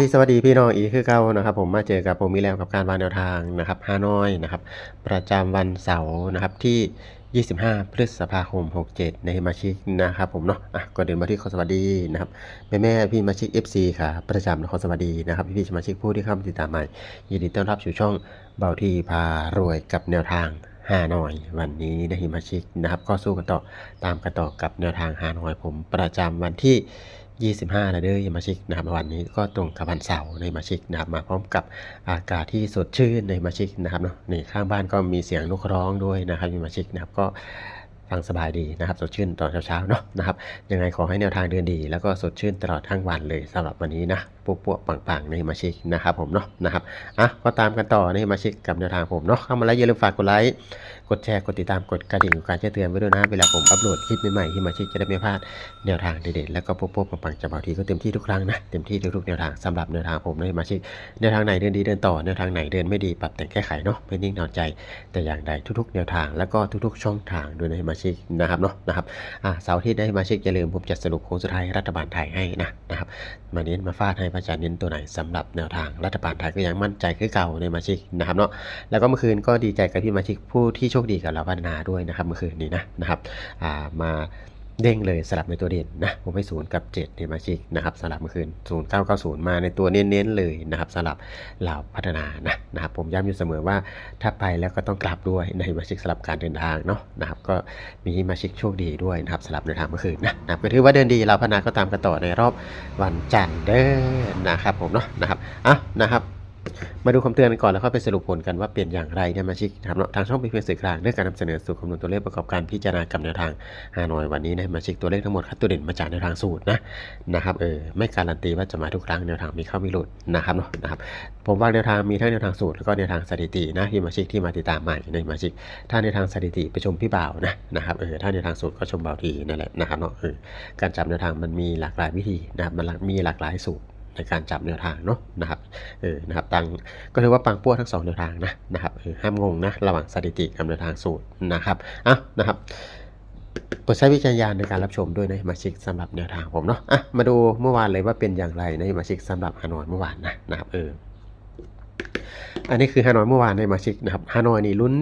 พี่สวัสดีพี่น้องอีกคือเก่านะครับ ผมมาเจอกับผมมีแล้วกับการวางแนวทางนะครับฮานอยนะครับประจำวันเสาร์นะครับที่ 25 พฤษภาคม 67 ในมาชิกนะครับผมเนาะอะก็เดินมาที่ขอสวัสดีนะครับแม่แม่พี่มาชิก FC ค่ะประจำขอสวัสดีนะครับพี่พี่สมาชิกผู้ที่เข้ามาติดตามใหม่ยินดีต้อนรับสู่ช่องเบาที่พารวยกับแนวทางฮานอยวันนี้นะฮิมาชิกนะครับก็สู้กันต่อตามกันต่อกับแนวทางฮานอยผมประจำวันที่ 25 นะเด้อมาชิกนะครับวันนี้ก็ตรงกับวันเสาร์ในมาชิกนะครับมาพร้อมกับอากาศที่สดชื่นในมาชิกนะครับเนาะนี่ข้างบ้านก็มีเสียงนกร้องด้วยนะครับในมาชิกนะครับก็ ฟังสบายดีนะครับ สดชื่นตอนเช้าๆเนาะนะครับยังไงขอให้แนวทางเดินดี แล้วก็สดชื่นตลอดทั้งวันเลยสำหรับวันนี้นะปุ๊บปวปังๆในมาชิกนะครับผมเนาะนะครับอะก็ตามกันต่อในมาชิกกับแนวทางผมเนาะเข้ามาแล้วอย่าลืมฝากกดไลค์กดแชร์กดติดตามกดกระดิ่งการแจ้งเตือนไว้ด้วยนะเวลาผมอัปโหลดคลิปใหม่ๆที่มาชิกจะได้ไม่พลาดแนวทางเด็ดๆแล้วก็ปุ๊บๆปังๆจะบางทีก็เต็มที่ทุกครั้งนะเต็มที่ทุกๆแนวทางสำหรับแนวทางผมในมาชิกแนวทางไหนเดินดีเดินต่อแนวทางไหนเดินไม่ดีปรับแต่งแก้ไขเนาะไม่นิ่งนอนใจ แต่อย่างใดทุกๆ แนวทางแล้วก็ทุกๆ ช่องทางด้วยในมาชิกนะครับเนาะนะครับเสาร์ที่ได้มาชิกอย่าลืมผมจะสรุปโค้งสุดท้ายรัฐบาลไทยให้นะนะครับมาเน้นมาฟาดให้พระอาจารย์เน้นตัวไหนสำหรับแนวทางรัฐบาลไทยก็ยังมั่นใจคือเก่าในมาชิกนะครับเนาะแล้วก็เมื่อคืนก็ดีใจกับพี่มาชิกผู้ที่โชคดีกับเราพัฒนาด้วยนะครับเมื่อคืนนี้นะนะครับมา เด้งเลยสลับในตัวเด่นนะผมให้ศูนย์กับ 7เนี่ยมาชิกนะครับสลับเมื่อคืน0 9 9 0มาในตัวเน้นๆเลยนะครับสลับเหล่าพัฒนานะนะครับผมย้ำอยู่เสมอว่าถ้าไปแล้วก็ต้องกลับด้วยในมาชิกสลับการเดินทางเนาะนะครับก็มีมาชิกโชคดีด้วยนะครับสลับในทางเมื่อคืนนะนะครับก็ถือว่าเดินดีเราพัฒนาก็ตามกันต่อในรอบวันจันทร์เด้อนะครับผมเนาะนะครับอะนะครับ มาดูคำเตือนกันก่อนแล้วค่อยไปสรุปผลกันว่าเปลี่ยนอย่างไรเนี่ยมาชิกนะครับเนาะทางช่องเป็นเพียงสื่อกลางเรื่องการนำเสนอสู่คำนวณตัวเลขประกอบการพิจารณากับแนวทางฮานอยวันนี้นะมาชิกตัวเลขทั้งหมดคัดตัวเด่นมาจากแนวทางสูตรนะนะครับเออไม่การันตีว่าจะมาทุกครั้งแนวทางมีเข้ามีหลุดนะครับเนาะนะครับผมว่าแนวทางมีทั้งแนวทางสูตรแล้วก็แนวทางสถิตินะที่มาชิกที่มาติดตามใหม่ในมาชิกถ้าในทางสถิติไปชมพี่บ่าวนะนะครับเออถ้าในทางสูตรก็ชมบ่าวทีนั่นแหละนะครับเนาะเออการจับแนวทางมันมีหลากหลายวิธีนะครับมันมีหลากหลายสูตร ในการจับแนวทางเนาะนะครับเออนะครับตังก็ถือว่าปังปั้วทั้งสองแนวทางนะนะครับเออห้ามงงนะระหว่างสถิติกับแนวทางสูตรนะครับอะนะครับโปรดใช้วิจารณญาณในการรับชมด้วยนะมาชิกสำหรับแนวทางผมเนาะอะมาดูเมื่อวานเลยว่าเป็นอย่างไรนะมาชิกสำหรับฮานอยเมื่อวานนะนะครับเออ อันนี้คือฮานอยเมื่อวานในมาชิกนะครับฮานอยนี่ลุ้น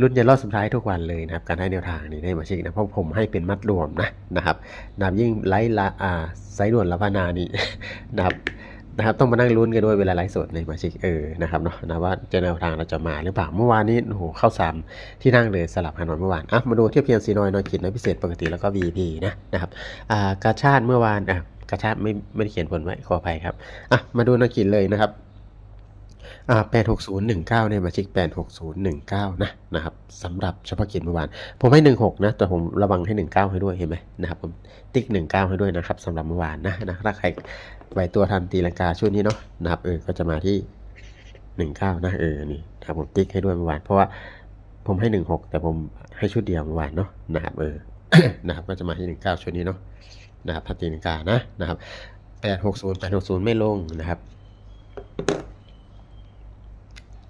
ลุ้นยันรอบสุดท้ายทุกวันเลยนะครับ การให้แนวทางนี่ได้มาชิกนะเพราะผมให้เป็นมัดรวมนะนะครับนับยิ่งไลฟ์ละอ่าไซด่วนละพานานี่นะครับนะครับต้องมานั่งลุ้นกันด้วยเวลาไลฟ์สดในมาชิกเออนะครับเนาะนะว่าจะแนวทางเราจะมาหรือเปล่าเมื่อวานนี้โอ้โหเข้าสามที่นั่งเลยสลับฮานอยเมื่อวานอะมาดูเทียบเทียมซีนอยนอยกินนอยพิเศษปกติแล้วก็ VP นะนะครับอ่ากาชาติเมื่อวานอะกาชาติไม่ไม่เขียนผลไว้ขออภัยครับอะมาดูนอยกินเลยนะครับ อ่า86019เนี่ยมาชิก86019นะนะครับสำหรับเฉพาะกิจเมื่อวาน ผมให้16นะ แต่ผมระวังให้19ให้ด้วยเห็นไหมนะครับผมติ๊ก19ให้ด้วยนะครับสำหรับเมื่อวานนะนะถ้าใครไหวตัวทันตีลังกาช่วงนี้เนาะนะครับเออก็จะมาที่19นะเออนี่นะครับผมติ๊กให้ด้วยเมื่อวาน เพราะว่าผมให้16แต่ผมให้ชุดเดียวเมื่อวานเนาะนะครับเออนะครับก็จะมาที่19ชุดนี้เนาะนะครับถ้าตีลังกานะนะครับ860 860ไม่ลงนะครับ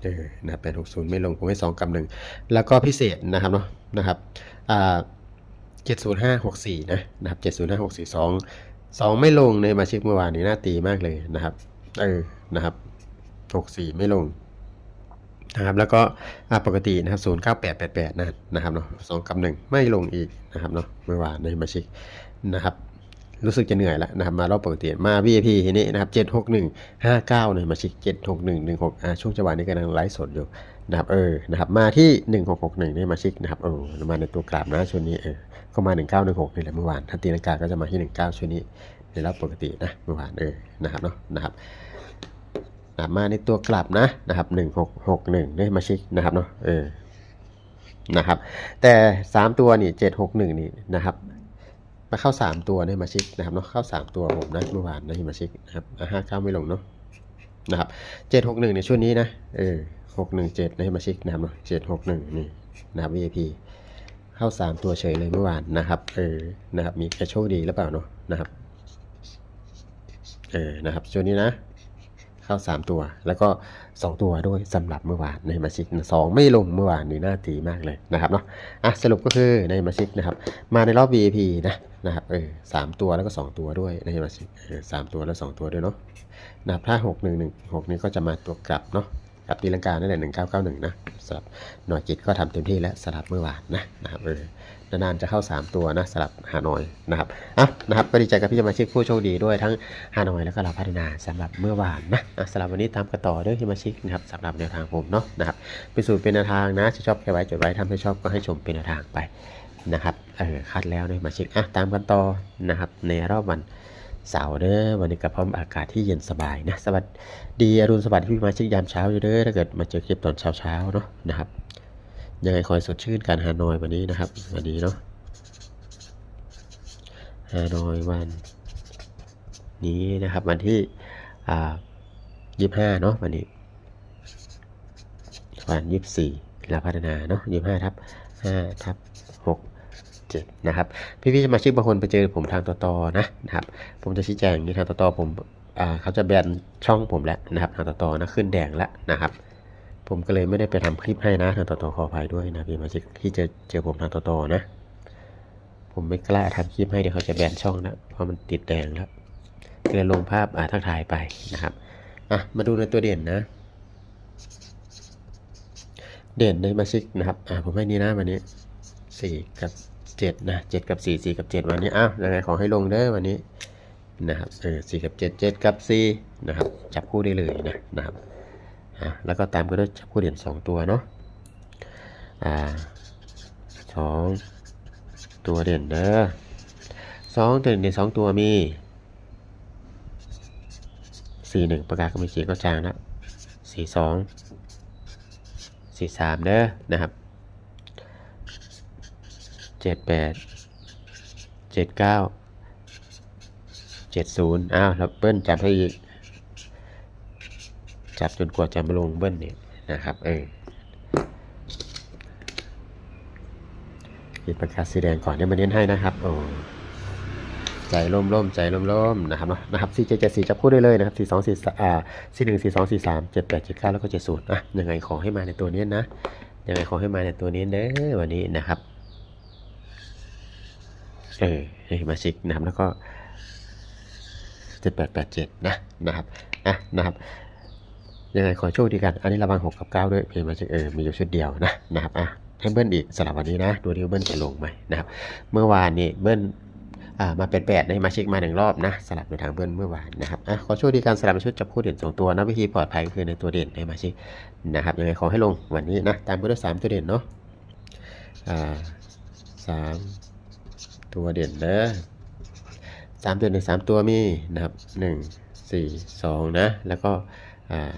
เออนะแปดหกศูนย์ไม่ลงผมให้สองกับหนึ่งแล้วก็พิเศษนะครับเนาะนะครับอ่าเจ็ดศูนย์ห้าหกสี่นะนะครับเจ็ดศูนย์ห้าหกสี่สองสองไม่ลงในมาชิกเมื่อวานนี้น่าตีมากเลยนะครับเออนะครับหกสี่ไม่ลงนะครับแล้วก็ปกตินะครับศูนย์เก้าแปดแปดแปดนั่นนะครับเนาะสองกับหนึ่งไม่ลงอีกนะครับเนาะเมื่อวานในมาชิกนะครับ รู้สึกจะเหนื่อยแล้วนะครับมารอบปกติมา VIP ทีนี้นะครับ761 59เนี่ยมาชิก761 16อ่าช่วงจังหวะนี้กำลังไลฟ์สดอยู่นะครับเออนะครับมาที่ 1661เนี่ยมาชิกนะครับเออมาในตัวกราบนะช่วงนี้เออก็มา 1916นี่แหละเมื่อวานถ้าตีลังกาก็จะมาที่ 19 ช่วงนี้ในรอบปกตินะเมื่อวานเออนะครับเนาะนะครับนะมาในตัวกลับนะนะครับ1661เนี่ยมาชิกนะครับเนาะเออนะครับแต่ 3 ตัวนี่761นี่นะครับ มาเข้า 3 ตัวเนี่ยมาชิกนะครับเนาะเข้า 3 ตัวผมนะเมื่อวานนะมาชิกนะครับห้าเก้าไม่ลงเนาะนะครับเจ็ดหกหนึ่งในช่วงนี้นะเออหกหนึ่งเจ็ดให้มาชิกนะครับเนาะเจ็ดหกหนึ่งนี่นะครับ VIP เข้า 3 ตัวเฉยเลยเมื่อวานนะครับเออนะครับมีแค่โชคดีหรือเปล่าเนาะนะครับเออนะครับช่วงนี้นะ เข้า 3 ตัว แล้วก็ 2 ตัวด้วยสำหรับเมื่อวานในมาชิกสองไม่ลงเมื่อวานนี่น่าตีมากเลยนะครับเนาะอะสรุปก็คือในมาชิกนะครับ มาในรอบ VIP นะนะครับเออสามตัวแล้วก็ 2 ตัวด้วยในมาชิกเออสามตัวแล้ว 2 ตัวด้วยเนาะนะครับถ้า 6 1 1 6 นี้ก็จะมาตัวกลับเนาะกับตีลังกานั่นแหละ1991 นะสำหรับหน่วยกิจก็ทำเต็มที่แล้วสลับเมื่อวานนะนะครับเออ นานๆจะเข้า 3 ตัวนะสลับฮานอยนะครับอะนะครับก็ดีใจกับพี่สมาชิกผู้โชคดีด้วยทั้งฮานอยแล้วก็เราพัฒนาสำหรับเมื่อวานนะอะสำหรับวันนี้ตามกันต่อด้วยพี่สมาชิกนะครับสำหรับแนวทางผมเนาะนะครับเป็นสูตรเป็นแนวทางนะชอบแค่ไว้จดไว้ทำให้ชอบก็ให้ชมเป็นแนวทางไปนะครับเออคัดแล้วด้วยมาชิกอะตามกันต่อนะครับในรอบวันเสาร์เด้อวันนี้กับพร้อมอากาศที่เย็นสบายนะสวัสดีอรุณสวัสดิ์พี่มาชิกยามเช้าอยู่เด้อถ้าเกิดมาเจอคลิปตอนเช้าๆเนาะนะครับ ยังไงคอยสดชื่นการฮานอยวันนี้นะครับ วันนี้เนาะฮานอยวันนี้นะครับ วันที่อ่ายี่ห้าเนาะวันนี้วันยี่สี่เราพัฒนาเนาะยี่ห้าทับห้าทับหกเจ็ดนะครับพี่พี่สมาชิกบางคนไปเจอผมทางต่อๆนะนะครับ ผมจะชี้แจงอย่างนี้ทางต่อผมอเขาจะแบนช่องผมแล้วนะครับทางต่อๆนะขึ้นแดงแล้วนะครับ ผมก็เลยไม่ได้ไปทำคลิปให้นะทางต่อๆขออภัยด้วยนะพี่มาชิกที่เจอเจอผมทางต่อๆนะ ผมไม่กล้าทำคลิปให้เดี๋ยวเขาจะแบนช่องแล้วเพราะมันติดแดงแล้วก็เลยลงภาพอ่าทักทายไปนะครับอะมาดูในตัวเด่นนะ เด่นในมาชิกนะครับอ่าผมให้นี่นะวันนี้สี่กับเจ็ดนะเจ็ดกับสี่สี่กับเจ็ดวันนี้อ้าวยังไงขอให้ลงเด้อวันนี้นะครับเออสี่กับเจ็ดเจ็ดกับสี่นะครับจับคู่ได้เลยนะนะครับ แล้วก็ตามก็ด้วยจับคู่เด่นสองตัวเนาะอ่าสองตัวเด่นเด้อสองตัวเด่นสองตัวมีสี่หนึ่งประกาศก็มีสีก็จางแล้วสี่สองสี่สามเด้อนะครับเจ็ดแปดเจ็ดเก้าเจ็ดศูนย์อ้าวแล้วเบิ้ลจับให้อีก จับจนกว่าจะมาลงเบิ้ลเนี่ยนะครับเออปิดปากกาศสีแดงก่อนเดี๋ยวมาเน้นให้นะครับโอ้ใจร่มๆใจร่มๆนะครับเนาะนะครับสี่เจ็ดเจ็ดสี่จับคู่ได้เลยนะครับสี่สองสี่อ่าสี่หนึ่งสี่สองสี่สามเจ็ดแปดเจ็ดเก้าแล้วก็เจ็ดศูนย์อะยังไงขอให้มาในตัวนี้นะยังไงขอให้มาในตัวนี้เด้อวันนี้นะครับเออมาชิกนะครับแล้วก็เจ็ดแปดแปดเจ็ดนะนะครับอะนะครับ ยังไงขอโชคดีกัน อันนี้ระวัง6กับ9ด้วยเพลงมาจากเออมีอยู่ชุดเดียวนะนะครับอะให้เบิ้ลอีกสลับวันนี้นะดูดิว่เบิ้ลจะลงไหมนะครับเมื่อวานนี่เบิ้ลอ่ามาเป็นแปดได้มาเช็คมาหนึ่งรอบนะ สลับในทางเบิ้ลเมื่อวานนะครับอะขอโชคดีการสลับชุดจับคู่เด่นสองตัวนะวิธีปลอดภัยก็คือในตัวเด่นให้มาเช็คนะครับยังไงขอให้ลงวันนี้นะตามไปด้วยสามตัวเด่นเนาะอ่าสามตัวเด่นเด้อสามตัวเด่นสามตัวมีนะครับหนึ่งสี่สองนะแล้วก็อ่า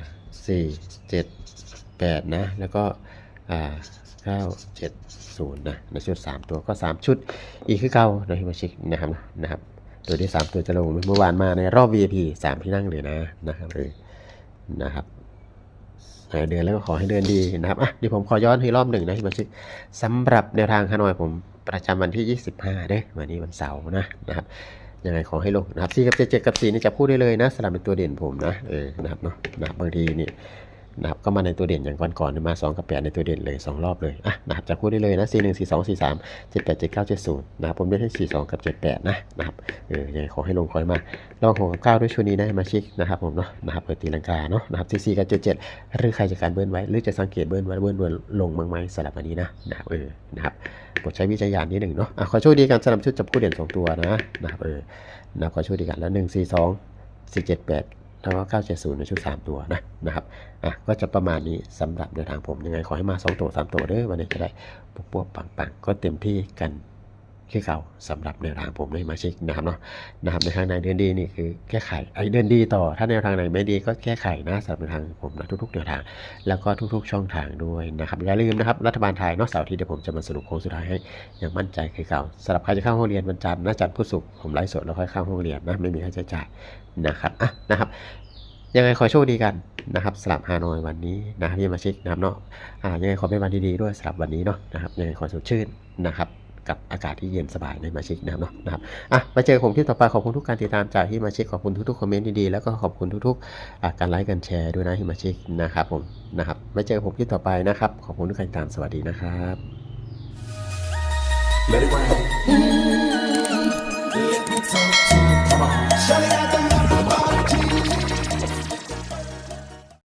สี่เจ็ดแปดนะ แล้วก็เก้าเจ็ดศูนย์นะในชุดสามตัวก็สามชุดอีกคือเก้าในฮิมาชิกนะครับนะครับตัวที่สามตัวจะลงเมื่อวานมาในรอบ VIP สามที่นั่งเลยนะนะครับเลยนะครับหายเดือนแล้วก็ขอให้เดือนดีนะครับอะเดี๋ยวผมขอย้อนให้รอบหนึ่งนะฮิมาชิกสำหรับแนวทางฮานอยผมประจำวันที่ 25เด้อวันนี้วันเสาร์นะนะครับ ยังไงขอให้ลงนะครับสีกับเจ็ดกับสี่นี่จะพูดได้เลยนะสลับเป็นตัวเด่นผมนะเออนะครับเนาะนะครับบางทีนี่ นะครับก็มาในตัวเด่นอย่างวันก่อนๆมา 2 กับ 8 ในตัวเด่นเลย 2 รอบเลยอะนะครับจับคู่ได้เลยนะ 4 1 4 2 4 3 7 8 7 9 7 0นะครับผมเล่นให้ 4 2 กับ 7 8 นะนะครับเออยังขอให้ลงคอยมาลอง6กับ 9 ด้วยชุดนี้นะมาชิกนะครับผมเนาะนะครับเปิดตีลังกาเนาะนะครับ4 4กับ 7 7 หรือใครจะการเบิ้ลไว้ หรือจะสังเกตเบิ้ลไว้เบิ้ลเบิ้ลลงบ้างไหมสลับอันนี้นะนะครับเออนะครับกดใช้วิจารณญานิดหนึ่งเนาะอะขอโชคดีกันสำหรับชุดจับคู่เด่นสองตัวนะนะครับเออนะขอช่วยดีกันแล้วหนึ่งสี่สองสี่เจ็ด แล้วก็เก้าเจสูนในชุดสามตัวนะนะครับ อะ ก็จะประมาณนี้สำหรับในทางผมยังไงขอให้มาสองตัวสามตัวเด้อวันนี้จะได้ปุ๊บปุ๊บปังปังก็เต็มที่กัน ที่เก่าสำหรับแนวทางผมเลยมาเช็คนะครับเนาะนะครับในทางไหนเดือนดีนี่คือแก้ไขไอ้เดือนดีต่อ ถ้าแนวทางไหนไม่ดีก็แก้ไขนะสำหรับแนวทางผมนะทุกๆแนวทาง แล้วก็ทุกๆ ช่องทางด้วยนะครับอย่าลืมนะครับรัฐบาลไทยนอกเสาร์ที่เดี๋ยวผมจะมาสรุปโค้งสุดท้ายให้อย่างมั่นใจคือเก่าสำหรับใครจะเข้าห้องเรียนวันจันทร์นะจันทร์พุธศุกร์ผมไลฟ์สดแล้วค่อยเข้าห้องเรียนนะไม่มีค่าใช้จ่ายนะครับอะนะครับยังไงขอโชคดีกันนะครับสำหรับฮานอยวันนี้นะครับที่มาเช็คนะครับเนาะอ่ายังไงขอเป็นวันดีๆด้วยสำหรับวันนี้เนาะนะครับยังไงขอสดชื่นนะครับ กับอากาศที่เย็นสบายในมาชิกนะครับเนาะนะครับอะมาเจอผมที่ต่อไปขอบคุณทุกการติดตามจากที่มาชิกขอบคุณทุกๆคอมเมนต์ดีๆแล้วก็ขอบคุณทุกๆการไลค์การแชร์ด้วยนะที่มาชิกนะครับผมนะครับมาเจอผมที่ต่อไปนะครับ ขอบคุณทุกการติดตามสวัสดีนะครับ Let it rain.